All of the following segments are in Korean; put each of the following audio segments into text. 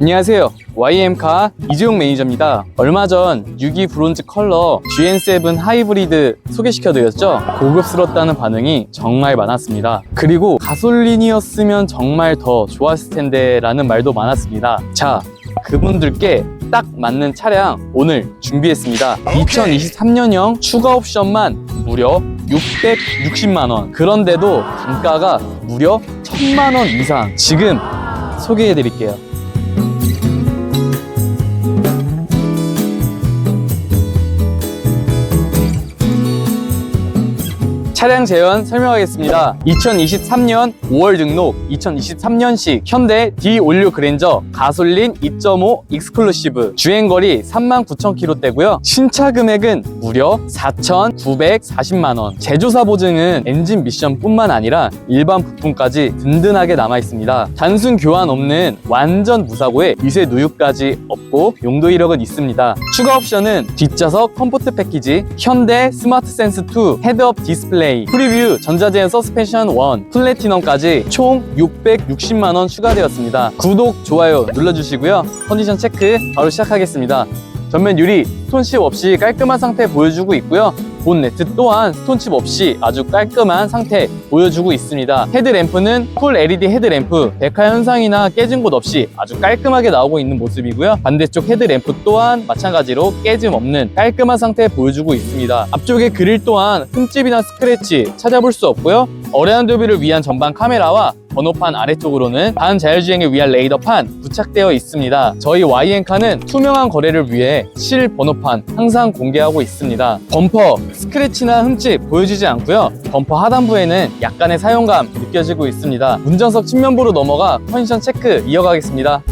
안녕하세요. YM카 이재용 매니저입니다. 얼마 전6.2 브론즈 컬러 GN7 하이브리드 소개시켜드렸죠? 고급스럽다는 반응이 정말 많았습니다. 그리고 가솔린이었으면 정말 더 좋았을 텐데 라는 말도 많았습니다. 자, 그분들께 딱 맞는 차량 오늘 준비했습니다. 2023년형 추가 옵션만 무려 660만원. 그런데도 단가가 무려 1000만원 이상. 지금 소개해드릴게요. 차량 재현 설명하겠습니다. 2023년 5월 등록, 2023년식 현대 D 올류 그랜저 가솔린 2.5 익스클루시브 주행거리 39,000km대고요. 신차 금액은 무려 4,940만 원. 제조사 보증은 엔진 미션뿐만 아니라 일반 부품까지 든든하게 남아 있습니다. 단순 교환 없는 완전 무사고에 미세 누유까지 없고 용도 이력은 있습니다. 추가 옵션은 뒷좌석 컴포트 패키지, 현대 스마트 센스 2 헤드업 디스플레이, 프리뷰 전자제한 서스펜션 1, 플래티넘까지 총 660만 원 추가되었습니다. 구독, 좋아요 눌러주시고요. 컨디션 체크 바로 시작하겠습니다. 전면 유리 스톤칩 없이 깔끔한 상태 보여주고 있고요. 본 네트 또한 스톤칩 없이 아주 깔끔한 상태 보여주고 있습니다. 헤드램프는 풀 LED 헤드램프, 백화 현상이나 깨진 곳 없이 아주 깔끔하게 나오고 있는 모습이고요. 반대쪽 헤드램프 또한 마찬가지로 깨짐 없는 깔끔한 상태 보여주고 있습니다. 앞쪽에 그릴 또한 흠집이나 스크래치 찾아볼 수 없고요. 어레한 도비를 위한 전방 카메라와 번호판 아래쪽으로는 반자율주행을 위한 레이더판 부착되어 있습니다. 저희 YN카는 투명한 거래를 위해 실 번호판 항상 공개하고 있습니다. 범퍼, 스크래치나 흠집 보여지지 않고요. 범퍼 하단부에는 약간의 사용감 느껴지고 있습니다. 운전석 측면부로 넘어가 컨디션 체크 이어가겠습니다.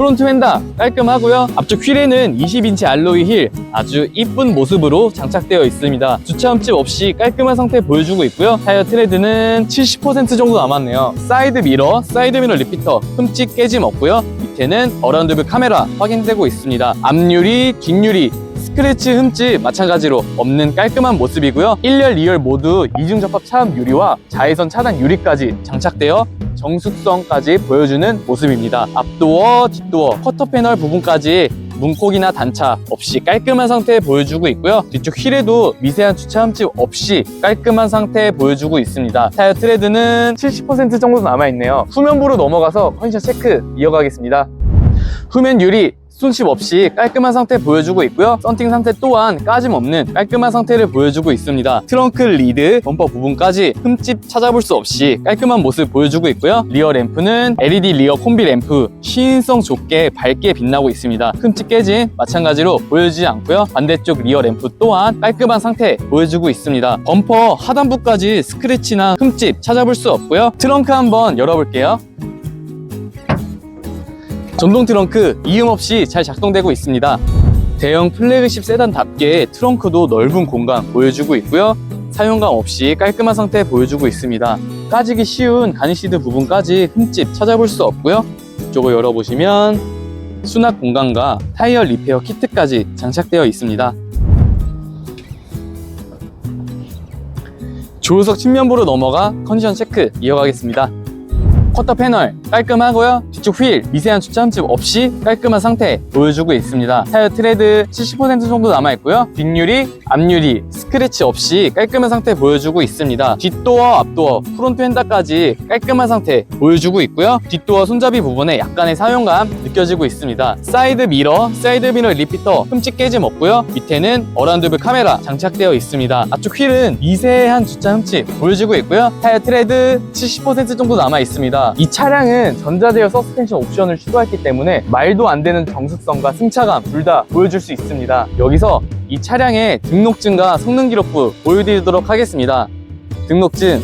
프론트 휀다 깔끔하고요. 앞쪽 휠에는 20인치 알로이 힐 아주 이쁜 모습으로 장착되어 있습니다. 주차 흠집 없이 깔끔한 상태 보여주고 있고요. 타이어 트레드는 70% 정도 남았네요. 사이드 미러, 사이드 미러 리피터 흠집 깨짐 없고요. 밑에는 어라운드 뷰 카메라 확인되고 있습니다. 앞유리, 뒷유리 스크래치 흠집 마찬가지로 없는 깔끔한 모습이고요. 1열, 2열 모두 이중 접합 차음 유리와 자외선 차단 유리까지 장착되어 정숙성까지 보여주는 모습입니다. 앞도어, 뒷도어, 커터 패널 부분까지 문콕이나 단차 없이 깔끔한 상태 보여주고 있고요. 뒤쪽 휠에도 미세한 주차 흠집 없이 깔끔한 상태 보여주고 있습니다. 타이어 트레드는 70% 정도 남아있네요. 후면부로 넘어가서 컨디션 체크 이어가겠습니다. 후면 유리 손칩 없이 깔끔한 상태 보여주고 있고요. 썬팅 상태 또한 까짐 없는 깔끔한 상태를 보여주고 있습니다. 트렁크 리드, 범퍼 부분까지 흠집 찾아볼 수 없이 깔끔한 모습 보여주고 있고요. 리어 램프는 LED 리어 콤비 램프 시인성 좋게 밝게 빛나고 있습니다. 흠집 깨진 마찬가지로 보여지지 않고요. 반대쪽 리어 램프 또한 깔끔한 상태 보여주고 있습니다. 범퍼 하단부까지 스크래치나 흠집 찾아볼 수 없고요. 트렁크 한번 열어볼게요. 전동 트렁크 이음 없이 잘 작동되고 있습니다. 대형 플래그십 세단답게 트렁크도 넓은 공간 보여주고 있고요. 사용감 없이 깔끔한 상태 보여주고 있습니다. 까지기 쉬운 가니시드 부분까지 흠집 찾아볼 수 없고요. 이쪽을 열어보시면 수납 공간과 타이어 리페어 키트까지 장착되어 있습니다. 조수석 측면부로 넘어가 컨디션 체크 이어가겠습니다. 커터 패널 깔끔하고요. 뒤쪽 휠 미세한 흠집 없이 깔끔한 상태 보여주고 있습니다. 타이어 트레드 70% 정도 남아 있고요. 뒷유리, 앞유리 스크래치 없이 깔끔한 상태 보여주고 있습니다. 뒷도어, 앞도어, 프론트 핸다까지 깔끔한 상태 보여주고 있고요. 뒷도어 손잡이 부분에 약간의 사용감 느껴지고 있습니다. 사이드 미러, 사이드 미러 리피터 흠집 깨짐 없고요. 밑에는 어라운드뷰 카메라 장착되어 있습니다. 앞쪽 휠은 미세한 주차 흠집 보여지고 있고요. 타이어 트레드 70% 정도 남아 있습니다. 이 차량은 전자제어 서스펜션 옵션을 추가했기 때문에 말도 안 되는 정숙성과 승차감 둘 다 보여줄 수 있습니다. 여기서 이 차량의 등록증과 성능 기록부 보여드리도록 하겠습니다. 등록증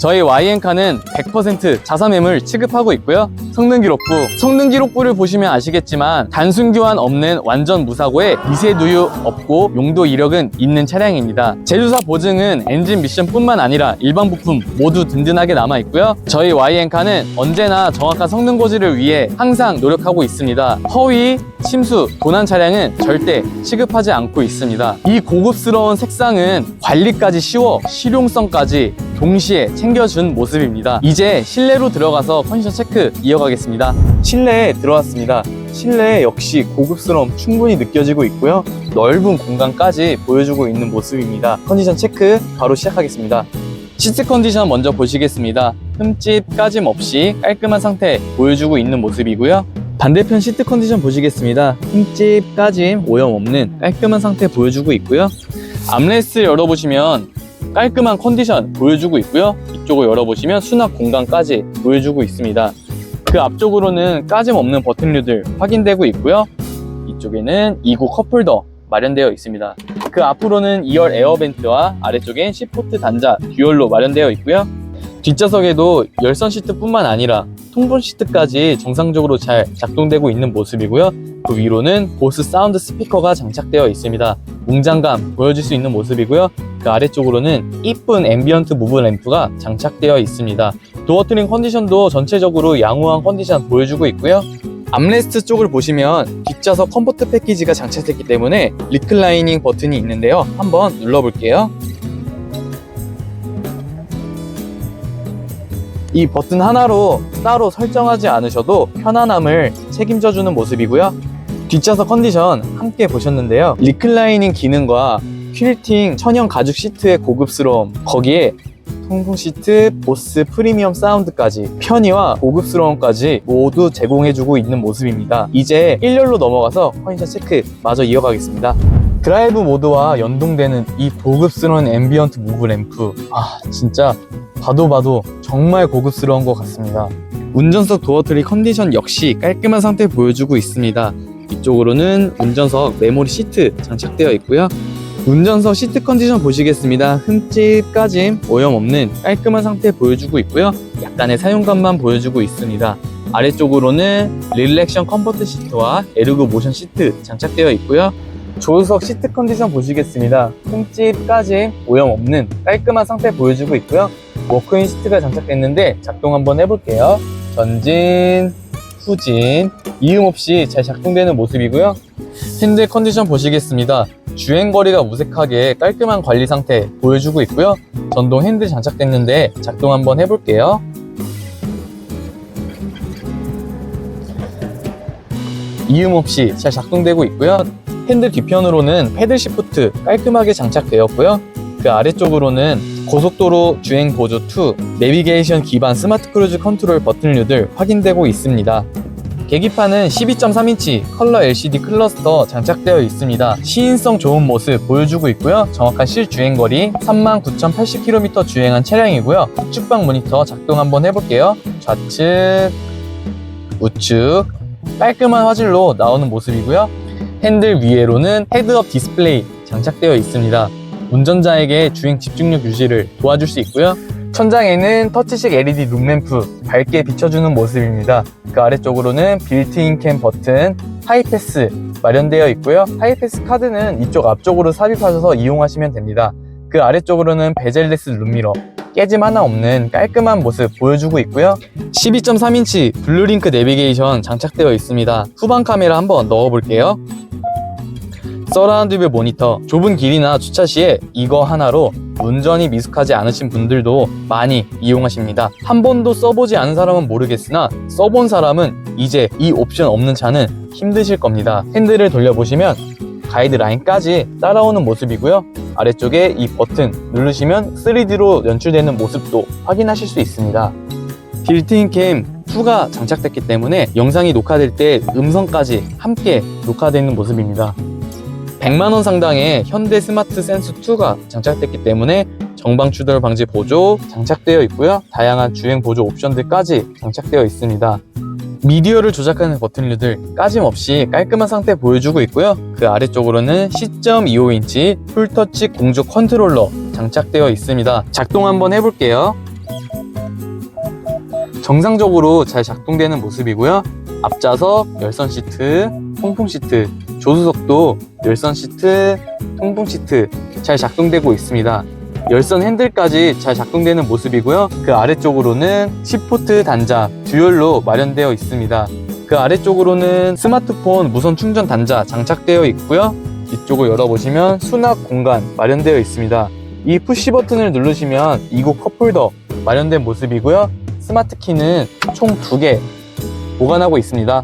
저희 YN카는 100% 자사매물 취급하고 있고요. 성능 기록부. 성능 기록부를 보시면 아시겠지만 단순 교환 없는 완전 무사고에 미세 누유 없고 용도 이력은 있는 차량입니다. 제조사 보증은 엔진 미션뿐만 아니라 일반 부품 모두 든든하게 남아 있고요. 저희 YN카는 언제나 정확한 성능 고지를 위해 항상 노력하고 있습니다. 허위, 침수, 도난 차량은 절대 취급하지 않고 있습니다. 이 고급스러운 색상은 관리까지 쉬워 실용성까지 동시에 챙겨준 모습입니다. 이제 실내로 들어가서 컨디션 체크 이어가겠습니다. 실내에 들어왔습니다. 실내 역시 고급스러움 충분히 느껴지고 있고요. 넓은 공간까지 보여주고 있는 모습입니다. 컨디션 체크 바로 시작하겠습니다. 시트 컨디션 먼저 보시겠습니다. 흠집, 까짐 없이 깔끔한 상태 보여주고 있는 모습이고요. 반대편 시트 컨디션 보시겠습니다. 흠집, 까짐, 오염 없는 깔끔한 상태 보여주고 있고요. 암레스트 열어보시면 깔끔한 컨디션 보여주고 있고요. 이쪽을 열어보시면 수납 공간까지 보여주고 있습니다. 그 앞쪽으로는 까짐 없는 버튼류들 확인되고 있고요. 이쪽에는 2구 컵홀더 마련되어 있습니다. 그 앞으로는 2열 에어벤트와 아래쪽엔 C포트 단자 듀얼로 마련되어 있고요. 뒷좌석에도 열선 시트뿐만 아니라 통풍 시트까지 정상적으로 잘 작동되고 있는 모습이고요. 그 위로는 보스 사운드 스피커가 장착되어 있습니다. 웅장감 보여줄 수 있는 모습이고요. 그 아래쪽으로는 이쁜 앰비언트 무브 램프가 장착되어 있습니다. 도어 트림 컨디션도 전체적으로 양호한 컨디션 보여주고 있고요. 암레스트 쪽을 보시면 뒷좌석 컴포트 패키지가 장착됐기 때문에 리클라이닝 버튼이 있는데요. 한번 눌러볼게요. 이 버튼 하나로 따로 설정하지 않으셔도 편안함을 책임져주는 모습이고요. 뒷좌석 컨디션 함께 보셨는데요. 리클라이닝 기능과 퀼팅 천연 가죽 시트의 고급스러움 거기에 통풍 시트, 보스 프리미엄 사운드까지 편의와 고급스러움까지 모두 제공해주고 있는 모습입니다. 이제 1열로 넘어가서 컨디션 체크 마저 이어가겠습니다. 드라이브 모드와 연동되는 이 고급스러운 앰비언트 무브 램프 아 진짜 봐도 봐도 정말 고급스러운 것 같습니다. 운전석 도어트리 컨디션 역시 깔끔한 상태 보여주고 있습니다. 이쪽으로는 운전석 메모리 시트 장착되어 있고요. 운전석 시트 컨디션 보시겠습니다. 흠집, 까짐, 오염 없는 깔끔한 상태 보여주고 있고요. 약간의 사용감만 보여주고 있습니다. 아래쪽으로는 릴렉션 컴포트 시트와 에르고 모션 시트 장착되어 있고요. 조수석 시트 컨디션 보시겠습니다. 흠집, 까짐, 오염 없는 깔끔한 상태 보여주고 있고요. 워크인 시트가 장착됐는데 작동 한번 해볼게요. 전진, 후진, 이음 없이 잘 작동되는 모습이고요. 핸들 컨디션 보시겠습니다. 주행 거리가 무색하게 깔끔한 관리 상태 보여주고 있고요. 전동 핸들 장착됐는데 작동 한번 해볼게요. 이음 없이 잘 작동되고 있고요. 핸들 뒤편으로는 패들 시프트 깔끔하게 장착되었고요. 그 아래쪽으로는 고속도로 주행 보조 2, 내비게이션 기반 스마트 크루즈 컨트롤 버튼류들 확인되고 있습니다. 계기판은 12.3인치 컬러 LCD 클러스터 장착되어 있습니다. 시인성 좋은 모습 보여주고 있고요. 정확한 실주행거리 39,080km 주행한 차량이고요. 우측방 모니터 작동 한번 해볼게요. 좌측, 우측, 깔끔한 화질로 나오는 모습이고요. 핸들 위에로는 헤드업 디스플레이 장착되어 있습니다. 운전자에게 주행 집중력 유지를 도와줄 수 있고요. 천장에는 터치식 LED 룸램프 밝게 비춰주는 모습입니다. 그 아래쪽으로는 빌트인 캠 버튼, 하이패스 마련되어 있고요. 하이패스 카드는 이쪽 앞쪽으로 삽입하셔서 이용하시면 됩니다. 그 아래쪽으로는 베젤레스 룸미러, 깨짐 하나 없는 깔끔한 모습 보여주고 있고요. 12.3인치 블루링크 내비게이션 장착되어 있습니다. 후방 카메라 한번 넣어볼게요. 서라운드 뷰 모니터 좁은 길이나 주차 시에 이거 하나로 운전이 미숙하지 않으신 분들도 많이 이용하십니다. 한 번도 써보지 않은 사람은 모르겠으나 써본 사람은 이제 이 옵션 없는 차는 힘드실 겁니다. 핸들을 돌려보시면 가이드라인까지 따라오는 모습이고요. 아래쪽에 이 버튼 누르시면 3D로 연출되는 모습도 확인하실 수 있습니다. 빌트인 캠 2가 장착됐기 때문에 영상이 녹화될 때 음성까지 함께 녹화되는 모습입니다 100만원 상당의 현대 스마트 센스 2가 장착됐기 때문에 정방 추돌 방지 보조 장착되어 있고요. 다양한 주행 보조 옵션들까지 장착되어 있습니다. 미디어를 조작하는 버튼류들 까짐없이 깔끔한 상태 보여주고 있고요. 그 아래쪽으로는 10.25인치 풀터치 공조 컨트롤러 장착되어 있습니다. 작동 한번 해볼게요. 정상적으로 잘 작동되는 모습이고요. 앞좌석, 열선 시트, 통풍 시트, 조수석도 열선 시트, 통풍 시트 잘 작동되고 있습니다. 열선 핸들까지 잘 작동되는 모습이고요. 그 아래쪽으로는 10포트 단자 듀얼로 마련되어 있습니다. 그 아래쪽으로는 스마트폰 무선 충전 단자 장착되어 있고요. 이쪽을 열어보시면 수납 공간 마련되어 있습니다. 이 푸시 버튼을 누르시면 이곳 컵홀더 마련된 모습이고요. 스마트 키는 총두개 보관하고 있습니다.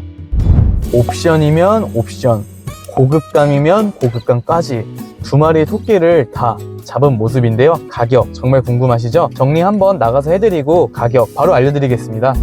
옵션이면 옵션, 고급감이면 고급감까지 두 마리의 토끼를 다 잡은 모습인데요. 가격 정말 궁금하시죠? 정리 한번 나가서 해드리고 가격 바로 알려드리겠습니다.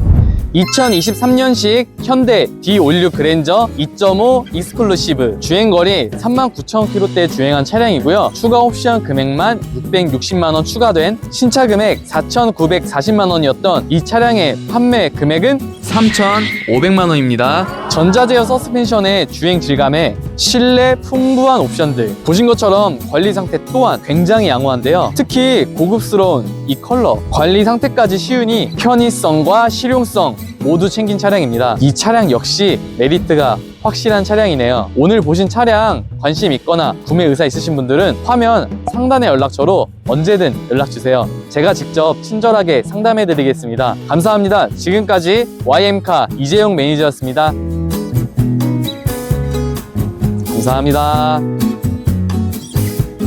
2023년식 현대 D56 그랜저 2.5 익스클루시브 주행거리 39,000km대 주행한 차량이고요. 추가 옵션 금액만 660만원 추가된 신차 금액 4,940만원이었던 이 차량의 판매 금액은 3,500만 원입니다. 전자제어 서스펜션의 주행 질감에 실내 풍부한 옵션들 보신 것처럼 관리 상태 또한 굉장히 양호한데요. 특히 고급스러운 이 컬러 관리 상태까지 쉬우니 편의성과 실용성 모두 챙긴 차량입니다. 이 차량 역시 메리트가 확실한 차량이네요. 오늘 보신 차량 관심 있거나 구매 의사 있으신 분들은 화면 상단의 연락처로 언제든 연락 주세요. 제가 직접 친절하게 상담해 드리겠습니다. 감사합니다. 지금까지 YM카 이재용 매니저였습니다. 감사합니다.